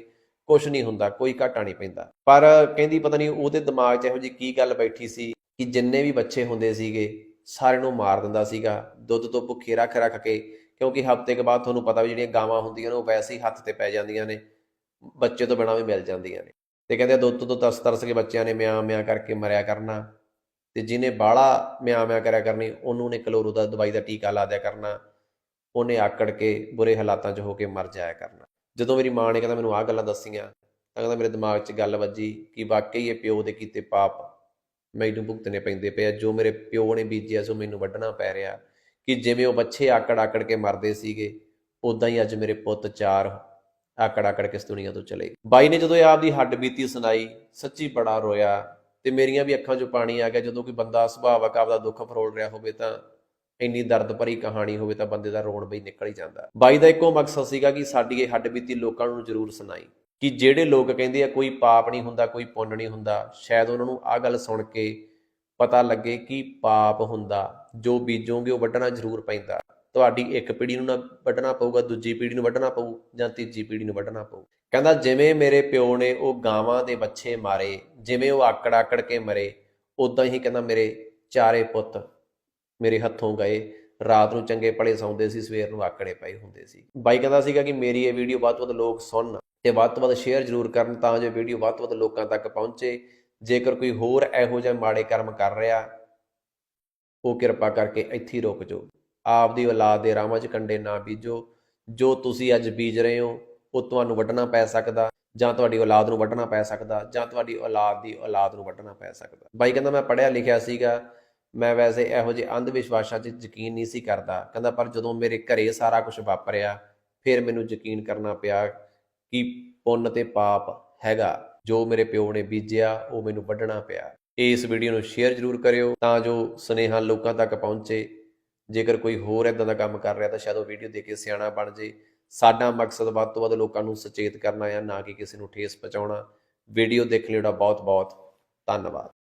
ਕੁਝ ਨਹੀਂ ਹੁੰਦਾ, ਕੋਈ ਘਾਟਾ ਨਹੀਂ ਪੈਂਦਾ। ਪਰ ਕਹਿੰਦੀ ਪਤਾ ਨਹੀਂ ਉਹਦੇ ਦਿਮਾਗ 'ਚ ਇਹੋ ਜਿਹੀ ਕੀ ਗੱਲ ਬੈਠੀ ਸੀ ਕਿ ਜਿੰਨੇ ਵੀ ਬੱਚੇ ਹੁੰਦੇ ਸੀਗੇ, ਸਾਰਿਆਂ ਨੂੰ ਮਾਰ ਦਿੰਦਾ ਸੀਗਾ, ਦੁੱਧ ਤੋਂ ਭੁੱਖੇ ਰੱਖ ਰੱਖ ਕੇ, ਕਿਉਂਕਿ ਹਫ਼ਤੇ ਕੇ ਬਾਅਦ ਤੁਹਾਨੂੰ ਪਤਾ ਵੀ ਜਿਹੜੀਆਂ ਗਾਵਾਂ ਹੁੰਦੀਆਂ ਨੇ ਉਹ ਵੈਸੇ ਹੀ ਹੱਥ ਤੇ ਪੈ ਜਾਂਦੀਆਂ ਨੇ, ਬੱਚੇ ਤੋਂ ਬਿਨਾਂ ਵੀ ਮਿਲ ਜਾਂਦੀਆਂ ਨੇ। ਤੇ ਕਹਿੰਦੇ ਦੁੱਧ ਤੋਂ ਤਰਸ ਤਰਸ ਕੇ ਬੱਚਿਆਂ ਨੇ ਮਿਆਂ ਮਿਆਂ ਕਰਕੇ ਮਰਿਆ ਕਰਨਾ। ਤੇ ਜਿਹਨੇ ਬਾਹਲਾ ਮਿਆਂ ਮਿਆਂ ਕਰਿਆ ਕਰਨੀ, ਉਹਨੂੰ ਨੇ ਕਲੋਰੋ ਦਾ, ਦਵਾਈ ਦਾ ਟੀਕਾ ਲਾ ਦਿਆ ਕਰਨਾ, ਉਹਨੇ ਆਕੜ ਕੇ ਬੁਰੇ ਹਾਲਾਤਾਂ 'ਚ ਹੋ ਕੇ ਮਰ ਜਾਇਆ ਕਰਨਾ। ਜਦੋਂ ਮੇਰੀ ਮਾਂ ਨੇ ਕਹਿੰਦਾ ਮੈਨੂੰ ਆਹ ਗੱਲਾਂ ਦੱਸੀਆਂ, ਤਾਂ ਕਹਿੰਦਾ ਮੇਰੇ ਦਿਮਾਗ 'ਚ ਗੱਲ ਵੱਜੀ ਕਿ ਵਾਕਈ ਇਹ ਪਿਓ ਦੇ ਕੀਤੇ ਪਾਪ ਮੈਨੂੰ ਭੁਗਤਣੇ ਪੈਂਦੇ ਪਏ ਆ, ਜੋ ਮੇਰੇ ਪਿਓ ਨੇ ਬੀਜਿਆ ਸੋ ਮੈਨੂੰ ਵੱਢਣਾ ਪੈ ਰਿਹਾ। ਕਿ ਜਿਵੇਂ ਉਹ ਬੱਚੇ ਆਕੜ ਆਕੜ ਕੇ ਮਰਦੇ ਸੀਗੇ ਉਦਾਂ ਹੀ ਅੱਜ ਮੇਰੇ ਪੁੱਤ ਚਾਰ ਆਕੜ ਆਕੜ ਕੇ ਇਸ ਦੁਨੀਆ ਤੋਂ ਚਲੇ ਗਏ। ਬਾਈ ਨੇ ਜਦੋਂ ਇਹ ਆਪਦੀ ਹੱਡ ਬੀਤੀ ਸੁਣਾਈ, ਸੱਚੀ ਬੜਾ ਰੋਇਆ। ਤੇ ਮੇਰੀਆਂ ਵੀ ਅੱਖਾਂ 'ਚੋਂ ਪਾਣੀ ਆ ਗਿਆ। ਜਦੋਂ ਕੋਈ ਬੰਦਾ ਸੁਭਾਵਕ ਆਪਦਾ ਦੁੱਖ ਫਰੋਲ ਰਿਹਾ ਹੋਵੇ ਤਾਂ ਇੰਨੀ ਦਰਦ ਭਰੀ ਕਹਾਣੀ ਹੋਵੇ ਤਾਂ ਬੰਦੇ ਦਾ ਰੋਣ ਬਈ ਨਿਕਲ ਹੀ ਜਾਂਦਾ। ਬਾਈ ਦਾ ਇੱਕੋ ਮਕਸਦ ਸੀਗਾ ਕਿ ਸਾਡੀ ਇਹ ਹੱਡ ਬੀਤੀ ਲੋਕਾਂ ਨੂੰ ਜ਼ਰੂਰ ਸੁਣਾਈ ਕਿ ਜਿਹੜੇ ਲੋਕ ਕਹਿੰਦੇ ਆ ਕੋਈ ਪਾਪ ਨਹੀਂ ਹੁੰਦਾ, ਕੋਈ ਪੁੰਨ ਨਹੀਂ ਹੁੰਦਾ, ਸ਼ਾਇਦ ਉਹਨਾਂ ਨੂੰ ਆਹ ਗੱਲ ਸੁਣ ਕੇ ਪਤਾ ਲੱਗੇ ਕਿ ਪਾਪ ਹੁੰਦਾ। ਜੋ ਬੀਜੋਗੇ ਉਹ ਵੱਢਣਾ ਜ਼ਰੂਰ ਪੈਂਦਾ। ਤੁਹਾਡੀ ਇੱਕ ਪੀੜ੍ਹੀ ਨੂੰ ਨਾ ਵੱਢਣਾ ਪਊਗਾ, ਦੂਜੀ ਪੀੜ੍ਹੀ ਨੂੰ ਵੱਢਣਾ ਪਊ ਜਾਂ ਤੀਜੀ ਪੀੜ੍ਹੀ ਨੂੰ ਵੱਢਣਾ ਪਊ। ਕਹਿੰਦਾ, ਜਿਵੇਂ ਮੇਰੇ ਪਿਓ ਨੇ ਉਹ ਗਾਵਾਂ ਦੇ ਬੱਚੇ ਮਾਰੇ, ਜਿਵੇਂ ਉਹ ਆਕੜ ਆਕੜ ਕੇ ਮਰੇ ਉਦਾਂ ਹੀ ਕਹਿੰਦਾ ਮੇਰੇ ਚਾਰੇ ਪੁੱਤ ਮੇਰੇ ਹੱਥੋਂ ਗਏ। ਰਾਤ ਨੂੰ ਚੰਗੇ ਭਲੇ ਸੌਂਦੇ ਸੀ, ਸਵੇਰ ਨੂੰ ਆਕੜੇ ਪਏ ਹੁੰਦੇ ਸੀ। ਬਾਈ ਕਹਿੰਦਾ ਸੀਗਾ ਕਿ ਮੇਰੀ ਇਹ ਵੀਡੀਓ ਵੱਧ ਤੋਂ ਵੱਧ ਲੋਕ ਸੁਣਨ ਤੇ ਵੱਧ ਤੋਂ ਵੱਧ ਸ਼ੇਅਰ ਜ਼ਰੂਰ ਕਰਨ ਤਾਂ ਜੋ ਵੀਡੀਓ ਵੱਧ ਤੋਂ ਵੱਧ ਲੋਕਾਂ ਤੱਕ ਪਹੁੰਚੇ। ਜੇਕਰ ਕੋਈ ਹੋਰ ਇਹੋ ਜਿਹੇ ਮਾੜੇ ਕਰਮ ਕਰ ਰਿਹਾ, ਉਹ ਕਿਰਪਾ ਕਰਕੇ ਇੱਥੇ ਰੁਕ ਜਾਓ। ਆਪਦੀ ਔਲਾਦ ਦੇ ਰਾਹਾਂ 'ਚ ਕੰਡੇ ਨਾ ਬੀਜੋ। ਜੋ ਤੁਸੀਂ ਅੱਜ ਬੀਜ ਰਹੇ ਹੋ ਉਹ ਤੁਹਾਨੂੰ ਵੱਢਣਾ ਪੈ ਸਕਦਾ, ਜਾਂ ਤੁਹਾਡੀ ਔਲਾਦ ਨੂੰ ਵੱਢਣਾ ਪੈ ਸਕਦਾ, ਜਾਂ ਤੁਹਾਡੀ ਔਲਾਦ ਦੀ ਔਲਾਦ ਨੂੰ ਵੱਢਣਾ ਪੈ ਸਕਦਾ। ਬਾਈ ਕਹਿੰਦਾ, ਮੈਂ ਪੜ੍ਹਿਆ ਲਿਖਿਆ ਸੀਗਾ, ਮੈਂ ਵੈਸੇ ਇਹੋ ਜਿਹੇ ਅੰਧ ਵਿਸ਼ਵਾਸਾਂ 'ਚ ਯਕੀਨ ਨਹੀਂ ਸੀ ਕਰਦਾ। ਕਹਿੰਦਾ, ਪਰ ਜਦੋਂ ਮੇਰੇ ਘਰੇ ਸਾਰਾ ਕੁਝ ਵਾਪਰਿਆ, ਫਿਰ ਮੈਨੂੰ ਯਕੀਨ ਕਰਨਾ ਪਿਆ ਕਿ ਪੁੰਨ ਤੇ ਪਾਪ ਹੈਗਾ। ਜੋ ਮੇਰੇ ਪਿਓ ਨੇ ਬੀਜਿਆ, ਉਹ ਮੈਨੂੰ ਵੱਢਣਾ ਪਿਆ। ਇਸ ਵੀਡੀਓ ਨੂੰ ਸ਼ੇਅਰ ਜ਼ਰੂਰ ਕਰਿਓ, ਤਾਂ ਜੋ ਸੁਨੇਹਾ ਲੋਕਾਂ ਤੱਕ ਪਹੁੰਚੇ। ਜੇਕਰ ਕੋਈ ਹੋਰ ਇਦਾਂ ਦਾ ਕੰਮ ਕਰ ਰਿਹਾ, ਤਾਂ ਸ਼ਾਇਦ ਉਹ ਵੀਡੀਓ ਦੇਖ ਕੇ ਸਿਆਣਾ ਬਣ ਜੇ। ਸਾਡਾ ਮਕਸਦ ਵੱਧ ਤੋਂ ਵੱਧ ਲੋਕਾਂ ਨੂੰ ਸੁਚੇਤ ਕਰਨਾ ਆ ਨਾ ਕਿ ਕਿਸੇ ਨੂੰ ਠੇਸ ਪਹੁੰਚਾਉਣਾ। ਵੀਡੀਓ ਦੇਖਣ ਲਈ ਤੁਹਾਡਾ ਬਹੁਤ ਬਹੁਤ ਧੰਨਵਾਦ।